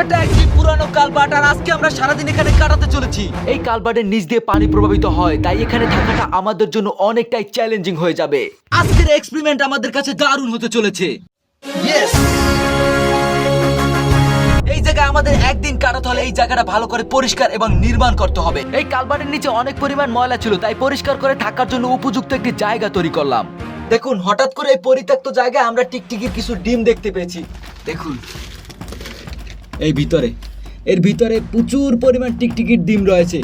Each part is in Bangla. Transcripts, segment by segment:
এটা একটি পুরানো কালবাট আর আজকে আমরা সারাদিন এখানে কাটাতে চলেছি। এই কালবাটের নিচ দিয়ে পানি প্রবাহিত হয়, তাই এখানে থাকাটা আমাদের জন্য অনেকটাই চ্যালেঞ্জিং হয়ে যাবে। আজকের এক্সপেরিমেন্ট আমাদের কাছে দারুণ হতে চলেছে। ইয়েস এই জায়গায় আমাদের একদিন কাটাতে হলে এই জায়গাটা ভালো করে পরিষ্কার এবং নির্মাণ করতে হবে। এই কালবাটের নিচে অনেক পরিমাণ ময়লা ছিল, তাই পরিষ্কার করে থাকার জন্য উপযুক্ত একটি জায়গা তৈরি করলাম। দেখুন, হঠাৎ করে এই পরিত্যক্ত জায়গায় আমরা টিকটিকির কিছু ডিম দেখতে পেয়েছি। দেখুন। এই ভিতরে। এর ভিতরে প্রচুর পরিমাণ টিকটিকির ডিম রয়েছে।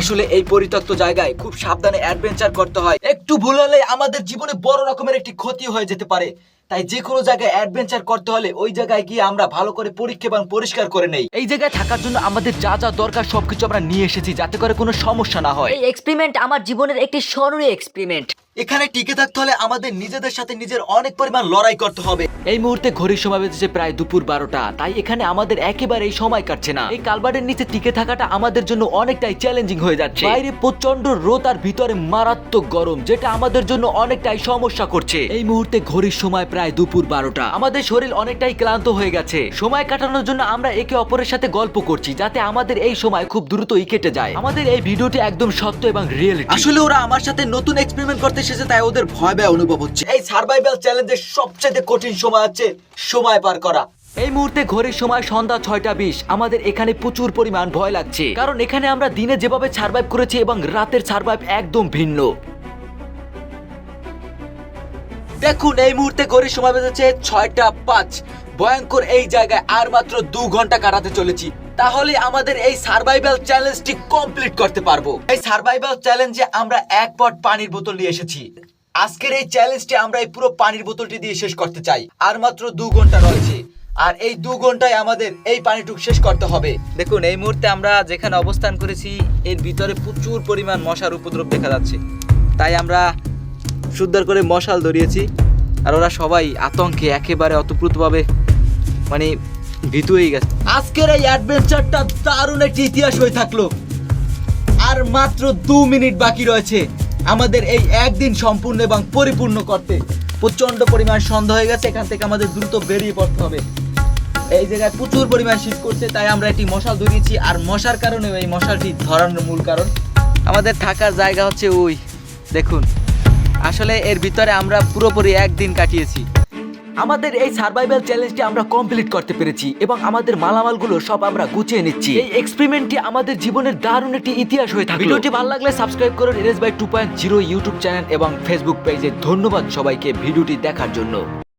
আসলে এই পরিত্যক্ত জায়গায় খুব সাবধানে অ্যাডভেঞ্চার করতে হয়। একটু ভুল হলে আমাদের জীবনে বড় রকমের একটি ক্ষতি হয়ে যেতে পারে। তাই যে কোনো জায়গায় অ্যাডভেঞ্চার করতে হলে ওই জায়গায় গিয়ে আমরা ভালো করে পরীক্ষা এবং পরিষ্কার করে নেই। এই জায়গায় থাকার জন্য আমাদের যা যা দরকার সবকিছু আমরা নিয়ে এসেছি, যাতে করে কোনো সমস্যা না হয়। এই এক্সপেরিমেন্ট আমার জীবনের একটি স্মরণীয় এক্সপেরিমেন্ট এখানে টিকে থাকতে হলে আমাদের নিজেদের সাথে নিজের অনেক পরিমাণ লড়াই করতে হবে। এই মুহূর্তে ঘড়ির সময় বেজেছে প্রায় দুপুর বারোটা তাই এখানে আমাদের একেবারেই সময় কাটছে না। এই কালবারের নিচে টিকে থাকাটা আমাদের জন্য অনেকটাই চ্যালেঞ্জিং হয়ে যাচ্ছে। বাইরে প্রচণ্ড রোদ আর ভিতরে মারাত্মক গরম যেটা আমাদের জন্য অনেকটাই সমস্যা করছে। এই মুহূর্তে ঘড়ির সময় প্রায় দুপুর বারোটা। আমাদের শরীর অনেকটাই ক্লান্ত হয়ে গেছে। সময় কাটানোর জন্য আমরা একে অপরের সাথে গল্প করছি যাতে আমাদের এই সময় খুব দ্রুতই কেটে যায়। আমাদের এই ভিডিওটি একদম সত্য এবং রিয়েলিটি আসলে ওরা আমার সাথে নতুন এক্সপেরিমেন্ট করতে এসেছে তাই ওদের ভয় ভয় অনুভব হচ্ছে। এই সার্ভাইভাল চ্যালেঞ্জের সবচেয়ে কঠিন সময় হচ্ছে সময় পার করা। এই মুহূর্তে ঘড়ির সময় সন্ধ্যা ছয়টা বিশ। আমাদের এখানে প্রচুর পরিমাণ ভয় লাগছে। কারণ এখানে আমরা দিনে যেভাবে সার্ভাইভ করেছি এবং রাতের সার্ভাইভ একদম ভিন্ন। দেখুন এই মুহূর্তে ঘড়ির সময় বেজেছে ছয়টা পাঁচ। ভয়ঙ্কর এই জায়গায় আর মাত্র দু ঘণ্টা কাটাতে চলেছি। তাহলে আমাদের এই সার্ভাইভাল চ্যালেঞ্জটি কমপ্লিট করতে পারব। এই সার্ভাইভাল চ্যালেঞ্জে আমরা এক পট পানির বোতল নিয়ে এসেছি। আজকের এই চ্যালেঞ্জটি আমরা এই পুরো পানির বোতলটি দিয়ে শেষ করতে চাই। আর মাত্র দু ঘণ্টা রয়েছে। আর এই দু ঘন্টায় আমাদের এই পানিটুকু শেষ করতে হবে। দেখুন, এই মুহূর্তে আমরা যেখানে অবস্থান করেছি, এর ভিতরে প্রচুর পরিমাণ মশার উপদ্রব দেখা যাচ্ছে। তাই আমরা সুন্দর করে মশাল ধরিয়েছি। আর ওরা সবাই আতঙ্কে একেবারে অতপ্রুতভাবে মানে ভীতু হয়ে গেছে। আজকের এই অ্যাডভেঞ্চারটা দারুণ একটি ইতিহাস হয়ে থাকল। আর মাত্র দু মিনিট বাকি রয়েছে। আমাদের এই একদিন সম্পূর্ণ এবং পরিপূর্ণ করতে। প্রচণ্ড পরিমাণ হয়ে গেছে, এখান থেকে আমাদের দ্রুত বেরিয়ে পড়তে হবে। এই জায়গায় প্রচুর পরিমাণ শীত করছে, তাই আমরা একটি মশাল ধরিয়েছি আর মশার কারণে এই মশালটি ধরানোর মূল কারণ। আমাদের থাকার জায়গা হচ্ছে ওই, দেখুন। আসলে এর ভিতরে আমরা পুরোপুরি একদিন কাটিয়েছি। আমাদের এই সার্ভাইভাল চ্যালেঞ্জটি আমরা কমপ্লিট করতে পেরেছি এবং আমাদের মালামালগুলো সব আমরা গুছিয়ে নিচ্ছি। এই এক্সপেরিমেন্টটি আমাদের জীবনের দারুণ একটি ইতিহাস হয়ে থাকে ভিডিওটি ভালো লাগলে সাবস্ক্রাইব করুন। NS by two point zero YouTube channel এবং ফেসবুক পেজে ধন্যবাদ সবাইকে ভিডিওটি দেখার জন্য।